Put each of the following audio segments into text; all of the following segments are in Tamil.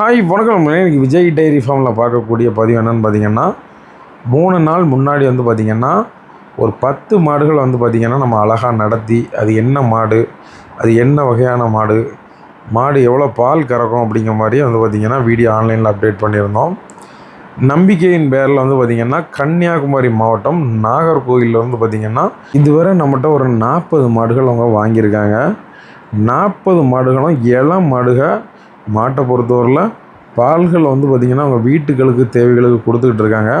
ஹாய் வணக்கம். எனக்கு விஜய் டைரி ஃபார்மில் பார்க்கக்கூடிய பதிவு என்னென்னு பார்த்தீங்கன்னா மூணு நாள் முன்னாடி வந்து பார்த்திங்கன்னா ஒரு பத்து மாடுகள் வந்து பார்த்திங்கன்னா நம்ம அழகாக நடத்தி அது என்ன மாடு அது என்ன வகையான மாடு மாடு எவ்வளோ பால் கறக்கும் அப்படிங்கிற மாதிரி வந்து பார்த்திங்கன்னா வீடியோ ஆன்லைனில் அப்டேட் பண்ணியிருந்தோம். நம்பிக்கையின் பேரில் வந்து பார்த்திங்கன்னா கன்னியாகுமரி மாவட்டம் நாகர்கோவிலில் வந்து பார்த்திங்கன்னா இதுவரை நம்மகிட்ட ஒரு நாற்பது மாடுகள் அவங்க வாங்கியிருக்காங்க. நாற்பது மாடுகளும் இளம் மாடுக மாட்டை பொறுத்தவரையில் பால்கள் வந்து பார்த்திங்கன்னா அவங்க வீட்டுகளுக்கு தேவைகளுக்கு கொடுத்துக்கிட்டு இருக்காங்க.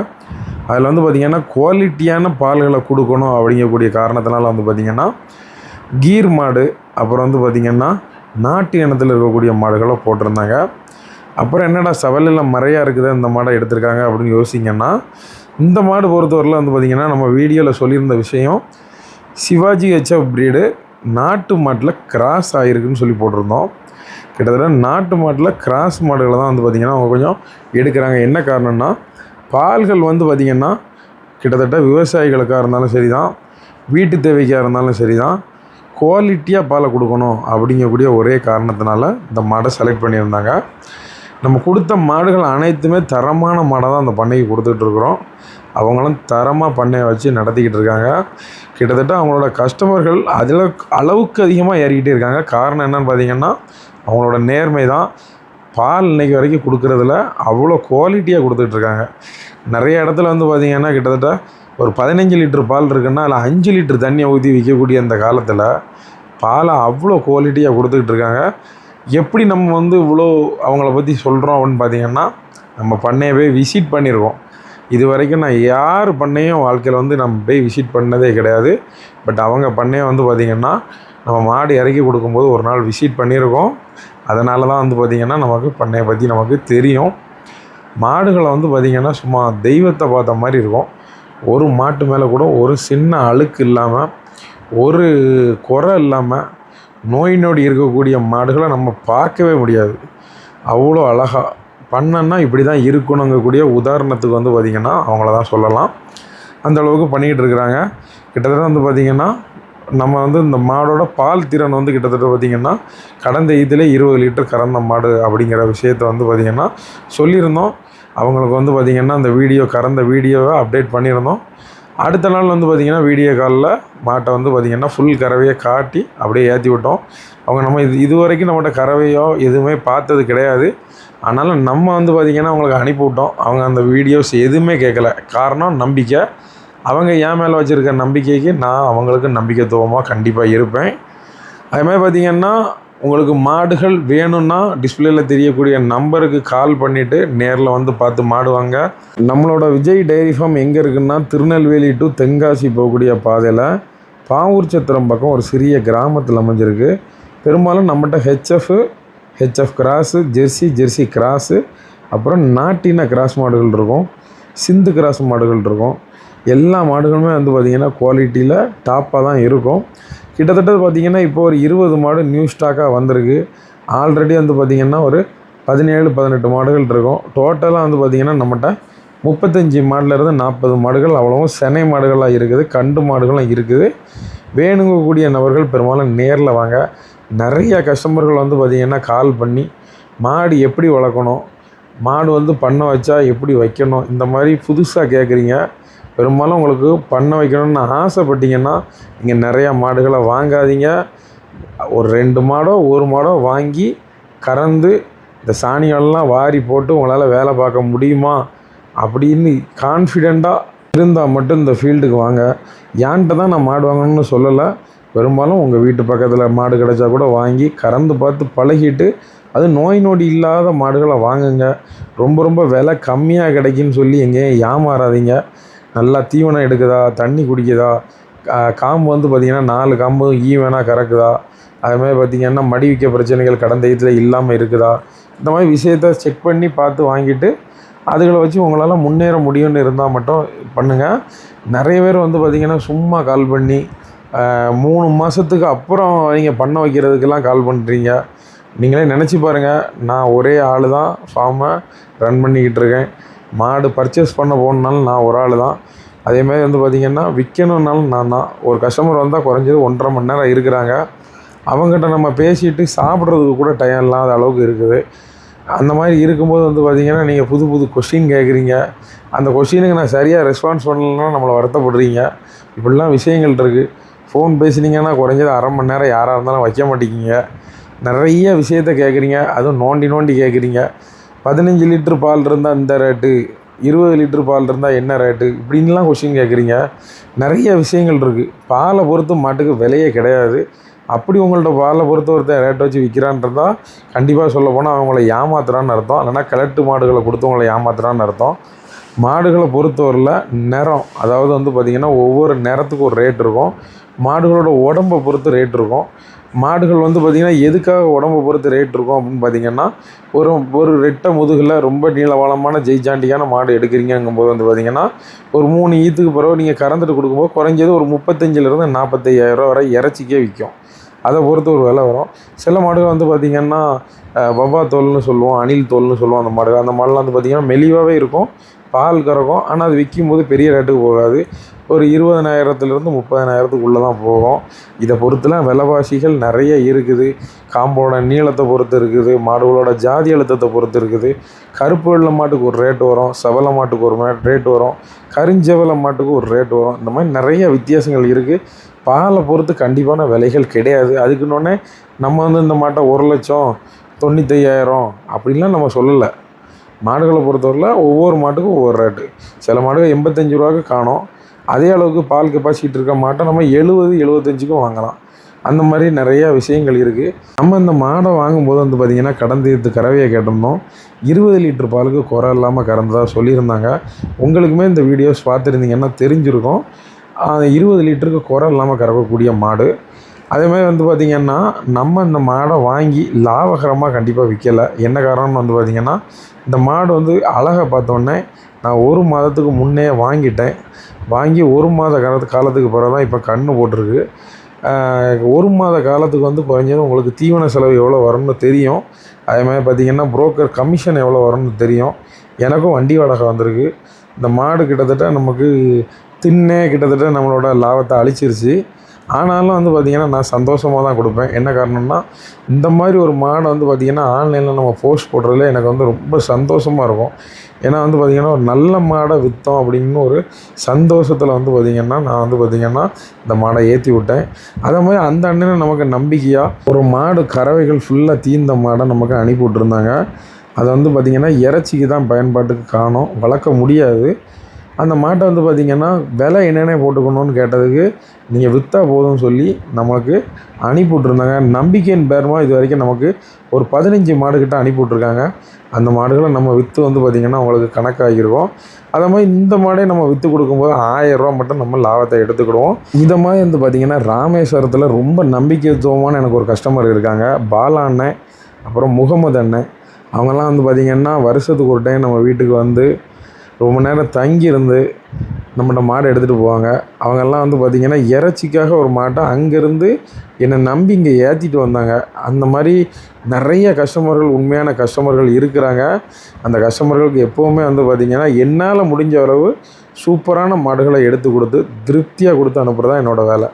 அதில் வந்து பார்த்திங்கன்னா குவாலிட்டியான பால்களை கொடுக்கணும் அப்படிங்கக்கூடிய காரணத்தினால வந்து பார்த்திங்கன்னா கீர் மாடு அப்புறம் வந்து பார்த்திங்கன்னா நாட்டு இனத்தில் இருக்கக்கூடிய மாடுகளை போட்டிருந்தாங்க. அப்புறம் என்னடா சவலில் மறையாக இருக்குது இந்த மாடை எடுத்திருக்காங்க அப்படின்னு யோசிங்கன்னா இந்த மாடு பொறுத்தவரையில் வந்து பார்த்திங்கன்னா நம்ம வீடியோவில் சொல்லியிருந்த விஷயம் சிவாஜி ஹெச்எஃப் பிரீடு நாட்டு மாட்டில் கிராஸ் ஆகிருக்குன்னு சொல்லி போட்டிருந்தோம். கிட்டத்தட்ட நாட்டு மாட்டில் கிராஸ் மாடுகளை தான் வந்து பார்த்திங்கன்னா அவங்க கொஞ்சம் எடுக்கிறாங்க. என்ன காரணம்னா பால்கள் வந்து பார்த்திங்கன்னா கிட்டத்தட்ட விவசாயிகளுக்காக இருந்தாலும் சரி தான் வீட்டு தேவைக்காக இருந்தாலும் சரி தான் குவாலிட்டியாக பாலை கொடுக்கணும் அப்படிங்கக்கூடிய ஒரே காரணத்தினால இந்த மாடை செலக்ட் பண்ணியிருந்தாங்க. நம்ம கொடுத்த மாடுகள் அனைத்துமே தரமான மாடை தான் அந்த பண்ணைக்கு கொடுத்துட்ருக்குறோம் அவங்களும் தரமாக பண்ணையை வச்சு நடத்திக்கிட்டு இருக்காங்க. கிட்டத்தட்ட அவங்களோட கஸ்டமர்கள் அதில் அளவுக்கு அதிகமாக ஏறிக்கிட்டே இருக்காங்க. காரணம் என்னன்னு பார்த்தீங்கன்னா அவங்களோட நேர்மை தான் பால் இன்னைக்கு வரைக்கும் கொடுக்குறதுல அவ்வளோ குவாலிட்டியாக கொடுத்துட்ருக்காங்க. நிறைய இடத்துல வந்து பார்த்திங்கன்னா கிட்டத்தட்ட ஒரு பதினஞ்சு லிட்டர் பால் இருக்குன்னா அதில் அஞ்சு லிட்டர் தண்ணியை ஊற்றி விற்கக்கூடிய அந்த காலத்தில் பாலை அவ்வளோ குவாலிட்டியாக கொடுத்துக்கிட்டு இருக்காங்க எப்படி நம்ம வந்து இவ்வளோ அவங்கள பற்றி சொல்கிறோம் அப்படின்னு பார்த்தீங்கன்னா நம்ம பண்ணையை போய் விசிட் பண்ணியிருக்கோம் இது வரைக்கும் நான் யார் பண்ணையும் வாழ்க்கையில் வந்து நம்ம போய் விசிட் பண்ணதே கிடையாது. பட் அவங்க பண்ணையை வந்து பார்த்திங்கன்னா நம்ம மாடு இறக்கி கொடுக்கும்போது ஒரு நாள் விசிட் பண்ணியிருக்கோம். அதனால தான் வந்து பார்த்திங்கன்னா நமக்கு பண்ணையை பற்றி நமக்கு தெரியும். மாடுகளை வந்து பார்த்திங்கன்னா சும்மா தெய்வத்தை பார்த்த மாதிரி இருக்கும். ஒரு மாட்டு மேலே கூட ஒரு சின்ன அழுக்கு இல்லாமல் ஒரு குறை இல்லாமல் நோய் நொடி இருக்கக்கூடிய மாடுகளை நம்ம பார்க்கவே முடியாது. அவ்வளோ அழகாக பண்ணன்னா இப்படி தான் இருக்கணுங்கக்கூடிய உதாரணத்துக்கு வந்து பார்த்திங்கன்னா அவங்கள தான் சொல்லலாம் அந்தளவுக்கு பண்ணிக்கிட்டு இருக்கிறாங்க. கிட்டத்தட்ட வந்து பார்த்திங்கன்னா நம்ம வந்து இந்த மாடோட பால் திறன் வந்து கிட்டத்தட்ட பார்த்திங்கன்னா கடந்த இதில் இருபது லிட்டர் கறந்த மாடு அப்படிங்கிற விஷயத்த வந்து பார்த்திங்கன்னா சொல்லியிருந்தோம். அவங்களுக்கு வந்து பார்த்திங்கன்னா அந்த வீடியோ கறந்த வீடியோவை அப்டேட் பண்ணியிருந்தோம். அடுத்த நாள் வந்து பார்த்திங்கன்னா வீடியோ காலில் மாட்டை வந்து பார்த்திங்கன்னா ஃபுல் கறவையை காட்டி அப்படியே ஏற்றி விட்டோம். அவங்க நம்ம இது இது வரைக்கும் நம்மகிட்ட கறவையோ எதுவுமே பார்த்தது கிடையாது. அதனால் நம்ம வந்து பார்த்திங்கன்னா அவங்களுக்கு அனுப்பி விட்டோம். அவங்க அந்த வீடியோஸ் எதுவுமே கேட்கல. காரணம் நம்பிக்கை. அவங்க என் மேலே வச்சுருக்க நம்பிக்கைக்கு நான் அவங்களுக்கு நம்பிக்கைத்துவமாக கண்டிப்பாக இருப்பேன். அதே மாதிரி பார்த்திங்கன்னா உங்களுக்கு மாடுகள் வேணும்னா டிஸ்பிளேயில் தெரியக்கூடிய நம்பருக்கு கால் பண்ணிவிட்டு நேரில் வந்து பார்த்து மாடுவாங்க நம்மளோட விஜய் டைரி ஃபார்ம் எங்கே இருக்குன்னா திருநெல்வேலி டு தென்காசி போகக்கூடிய பாதையில் பாவூர் சத்திரம் பக்கம் ஒரு சிறிய கிராமத்தில் அமைஞ்சிருக்கு. பெரும்பாலும் நம்மகிட்ட HF HF cross Jersey Jersey cross அப்புறம் நாட்டின கிராஸ் மாடுகள் இருக்கும். சிந்து கிராஸ் மாடுகள் இருக்கும். எல்லா மாடுகளுமே வந்து பார்த்திங்கன்னா குவாலிட்டியில் டாப்பாக தான் இருக்கும். கிட்டத்தட்ட பார்த்திங்கன்னா இப்போ ஒரு இருபது மாடு நியூ ஸ்டாக்காக வந்திருக்கு. ஆல்ரெடி வந்து பார்த்திங்கன்னா ஒரு பதினேழு பதினெட்டு மாடுகள் இருக்கும். டோட்டலாக வந்து பார்த்திங்கன்னா நம்மகிட்ட முப்பத்தஞ்சு மாடுலேருந்து நாற்பது மாடுகள் அவ்வளவும் செனை மாடுகளாக இருக்குது கண்டு மாடுகளும் இருக்குது. வேணுங்கக்கூடிய நபர்கள் பெரும்பாலும் நேரில் வாங்க. நிறைய கஸ்டமர்கள் வந்து பார்த்திங்கன்னா கால் பண்ணி மாடு எப்படி வளர்க்கணும் மாடு வந்து பண்ண வச்சா எப்படி வைக்கணும் இந்த மாதிரி புதுசாக கேட்குறீங்க பெரும்பாலும் உங்களுக்கு பண்ண வைக்கணும்னு ஆசைப்பட்டீங்கன்னா இங்கே நிறையா மாடுகளை வாங்காதீங்க. ஒரு ரெண்டு மாடோ ஒரு மாடோ வாங்கி கறந்து இந்த சாணிகள்லாம் வாரி போட்டு உங்களால் வேலை பார்க்க முடியுமா? அப்படின்னு கான்ஃபிடெண்ட்டாக இருந்தால் மட்டும் இந்த ஃபீல்டுக்கு வாங்க. ஏன்ட்ட தான் நான் மாடு வாங்கணும்னு சொல்லலை. பெரும்பாலும் உங்கள் வீட்டு பக்கத்தில் மாடு கிடைச்சா கூட வாங்கி கறந்து பார்த்து பழகிட்டு அது நோய் நொடி இல்லாத மாடுகளை வாங்குங்க. ரொம்ப ரொம்ப விலை கம்மியாக கிடைக்குன்னு சொல்லி எங்கேயும் ஏமாறாதீங்க. நல்லா தீவனம் எடுக்குதா தண்ணி குடிக்குதா காம்பு வந்து பார்த்திங்கன்னா நாலு காம்பும் ஈவனாக கறக்குதா. அதுமாதிரி பார்த்திங்கன்னா மடி விற்க பிரச்சனைகள் கடந்த இதில் இல்லாமல் இருக்குதா. இந்த மாதிரி விஷயத்த செக் பண்ணி பார்த்து வாங்கிட்டு அதுகளை வச்சு உங்களால் முன்னேற முடியும்னு இருந்தால் மட்டும் பண்ணுங்கள் நிறைய பேர் வந்து பார்த்திங்கன்னா சும்மா கால் பண்ணி மூணு மாதத்துக்கு அப்புறம் நீங்கள் பண்ண வைக்கிறதுக்கெல்லாம் கால் பண்ணுறீங்க நீங்களே நினச்சி பாருங்கள் நான் ஒரே ஆள் தான் ஃபார்மை ரன் பண்ணிக்கிட்டு இருக்கேன். மாடு பர்ச்சேஸ் பண்ண போகணுனாலும் நான் ஒரு ஆள் தான் அதேமாதிரி வந்து பார்த்திங்கன்னா விற்கணுன்னாலும் நான் தான். ஒரு கஸ்டமர் வந்தால் குறைஞ்சது ஒன்றரை மணி நேரம் இருக்கிறாங்க. அவங்ககிட்ட நம்ம பேசிட்டு சாப்பிட்றதுக்கு கூட டைம் இல்லாத அளவுக்கு இருக்குது. அந்த மாதிரி இருக்கும்போது வந்து பார்த்தீங்கன்னா நீங்கள் புது புது கொஷின் கேட்குறீங்க அந்த கொஷினுக்கு நான் சரியாக ரெஸ்பான்ஸ் பண்ணலன்னா நம்மளை வருத்தப்படுறீங்க. இப்படிலாம் விஷயங்கள் இருக்குது ஃபோன் பேசுனீங்கன்னா குறைஞ்சது அரை மணி நேரம் யாராக இருந்தாலும் வைக்க மாட்டேங்கிங்க நிறைய விஷயத்த கேட்குறீங்க அதுவும் நோண்டி நோண்டி கேட்குறீங்க பதினஞ்சு லிட்ரு பால் இருந்தால் இந்த ரேட்டு இருபது லிட்ரு பால் இருந்தால் என்ன ரேட்டு இப்படின்லாம் கொஷின் கேட்குறீங்க நிறைய விஷயங்கள் இருக்குது பாலை பொறுத்து மாட்டுக்கு விலையே கிடையாது. அப்படி உங்கள்ட்ட பாலை பொறுத்த ஒருத்தன் ரேட்டை வச்சு விற்கிறான்றதா கண்டிப்பாக சொல்ல போனால் அவங்கள ஏமாத்துறான்னு அர்த்தம். இல்லைன்னா கிழட்டு மாடுகளை கொடுத்து உங்களை ஏமாத்துறான்னு அர்த்தம். மாடுகளை பொறுத்தவரையில் நிறம் அதாவது வந்து பார்த்திங்கன்னா ஒவ்வொரு நிறத்துக்கும் ஒரு ரேட் இருக்கும். மாடுகளோட உடம்பை பொறுத்து ரேட் இருக்கும். மாடுகள் வந்து பார்த்திங்கன்னா எதுக்காக உடம்பை பொறுத்து ரேட் இருக்கும் அப்படின்னு பார்த்திங்கன்னா ஒரு ஒரு ரெட்டை முதுகில் ரொம்ப நீளவாளமான ஜெய்ஜாண்டியான மாடு எடுக்கிறீங்கங்கும்போது வந்து பார்த்திங்கன்னா ஒரு மூணு ஈத்துக்கு பிறகு நீங்கள் கறந்துட்டு கொடுக்கும்போது குறைஞ்சது ஒரு முப்பத்தஞ்சிலிருந்து நாற்பத்தையாயிரரூவா வரை இறைச்சிக்கே விற்கும் அதை பொறுத்து ஒரு விலை வரும். சில மாடுகள் வந்து பார்த்திங்கன்னா வவ்வா தோல்னு சொல்லுவோம் அணில் தோல்னு சொல்லுவோம் அந்த மாடுகள். அந்த மாடுலாம் வந்து பார்த்திங்கன்னா மெலிவாகவே இருக்கும். பால் கறக்கும். ஆனால் அது விற்கும் போது பெரிய ரேட்டுக்கு போகாது. ஒரு இருபதனாயிரத்துலேருந்து முப்பதனாயிரத்துக்குள்ளே தான் போகும். இதை பொறுத்துலாம் விலைவாசிகள் நிறைய இருக்குது. காம்போட நீளத்தை பொறுத்து இருக்குது. மாடுகளோட ஜாதி அழுத்தத்தை பொறுத்து இருக்குது. கருப்பு வெள்ளை மாட்டுக்கு ஒரு ரேட் வரும். செவலை மாட்டுக்கு ஒரு ரேட் வரும். கருஞ்செவலை மாட்டுக்கு ஒரு ரேட் வரும். இந்த மாதிரி நிறைய வித்தியாசங்கள் இருக்குது பாலை பொறுத்து கண்டிப்பான விலைகள் கிடையாது. அதுக்குன்னொன்னே நம்ம வந்து இந்த மாட்டை ஒரு லட்சம் தொண்ணூத்தையாயிரம் அப்படின்லாம் நம்ம சொல்லலை. மாடுகளை பொறுத்தவரையில் ஒவ்வொரு மாட்டுக்கும் ஒவ்வொரு ரேட்டு சில மாடுகள் எண்பத்தஞ்சு ரூபாய்க்கு காணும். அதே அளவுக்கு பால் கெப்பாசிட்டி இருக்க மாட்டை நம்ம எழுபது எழுபத்தஞ்சுக்கும் வாங்கலாம். அந்த மாதிரி நிறையா விஷயங்கள் இருக்குது நம்ம இந்த மாடை வாங்கும்போது வந்து பார்த்திங்கன்னா கடந்தீர்த்து கறவையை கேட்டிருந்தோம். இருபது லிட்டர் பாலுக்கு குறை இல்லாமல் கறந்ததாக சொல்லியிருந்தாங்க. உங்களுக்குமே இந்த வீடியோஸ் பார்த்துருந்தீங்கன்னா தெரிஞ்சிருக்கும். இருபது லிட்டருக்கு குறை இல்லாமல் கறக்கக்கூடிய மாடு. அதேமாதிரி வந்து பார்த்திங்கன்னா நம்ம இந்த மாடை வாங்கி லாபகரமாக கண்டிப்பாக விற்கலை என்ன காரணம்னு வந்து பார்த்திங்கன்னா இந்த மாடு வந்து அழகை பார்த்தோன்னே நான் ஒரு மாதத்துக்கு முன்னே வாங்கிட்டேன். வாங்கி ஒரு மாத காலத்து காலத்துக்கு பிறகு தான் இப்போ கன்று போட்டிருக்கு. ஒரு மாத காலத்துக்கு வந்து குறைஞ்சது உங்களுக்கு தீவன செலவு எவ்வளோ வரும்னு தெரியும். அதே மாதிரி பார்த்திங்கன்னா புரோக்கர் கமிஷன் எவ்வளோ வரும்னு தெரியும். எனக்கும் வண்டி வாடகை வந்திருக்கு. இந்த மாடு கிட்டத்தட்ட நமக்கு தின்னே கிட்டத்தட்ட நம்மளோட லாபத்தை அழிச்சிருச்சு. ஆனாலும் வந்து பார்த்திங்கன்னா நான் சந்தோஷமாக தான் கொடுப்பேன். என்ன காரணம்னா இந்த மாதிரி ஒரு மாடை வந்து பார்த்திங்கன்னா ஆன்லைனில் நம்ம போஸ்ட் போடுறதுல எனக்கு வந்து ரொம்ப சந்தோஷமாக இருக்கும். ஏன்னா வந்து பார்த்திங்கன்னா ஒரு நல்ல மாடை விற்றோம் அப்படின்னு ஒரு சந்தோஷத்தில் வந்து பார்த்திங்கன்னா நான் வந்து பார்த்திங்கன்னா இந்த மாடை ஏற்றி விட்டேன். அதே மாதிரி அந்த அண்ணனை நமக்கு நம்பிக்கையாக ஒரு மாடு கறவைகள் ஃபுல்லாக தீர்ந்த மாடை நமக்கு அனுப்பி விட்ருந்தாங்க அதை வந்து பார்த்திங்கன்னா இறைச்சிக்கு தான் பயன்பாட்டுக்கு காணும் வளர்க்க முடியாது. அந்த மாட்டை வந்து பார்த்திங்கன்னா விலை என்னென்ன போட்டுக்கணும்னு கேட்டதுக்கு நீங்கள் விற்றா போதும்னு சொல்லி நமக்கு அனுப்பி விட்ருந்தாங்க நம்பிக்கையின் பேரமாக இது வரைக்கும் நமக்கு ஒரு பதினஞ்சு மாடுக்கிட்ட அனுப்பி விட்ருக்காங்க அந்த மாடுகளை நம்ம விற்று வந்து பார்த்திங்கன்னா அவங்களுக்கு கணக்காகிருக்கோம் அதே மாதிரி இந்த மாடே நம்ம விற்று கொடுக்கும்போது ஆயிரரூவா மட்டும் நம்ம லாபத்தை எடுத்துக்கிடுவோம். இந்த மாதிரி வந்து பார்த்திங்கன்னா ராமேஸ்வரத்தில் ரொம்ப நம்பிக்கைத்துவமான எனக்கு ஒரு கஸ்டமர் இருக்காங்க. பாலா அண்ணன் அப்புறம் முகமது அண்ணன். அவங்கெல்லாம் வந்து பார்த்திங்கன்னா வருஷத்துக்கு ஒரு டைம் நம்ம வீட்டுக்கு வந்து ரொம்ப நேரம் தங்கியிருந்து நம்மகிட்ட மாடை எடுத்துகிட்டு போவாங்க. அவங்கெல்லாம் வந்து பார்த்திங்கன்னா இறைச்சிக்காக ஒரு மாட்டை அங்கேருந்து என்னை நம்பி இங்கே ஏற்றிட்டு வந்தாங்க. அந்த மாதிரி நிறைய கஸ்டமர்கள் உண்மையான கஸ்டமர்கள் இருக்கிறாங்க. அந்த கஸ்டமர்களுக்கு எப்போவுமே வந்து பார்த்திங்கன்னா என்னால் முடிஞ்ச அளவு சூப்பரான மாடுகளை எடுத்து கொடுத்து திருப்தியாக கொடுத்து அனுப்புகிறது தான் என்னோடய வேலை.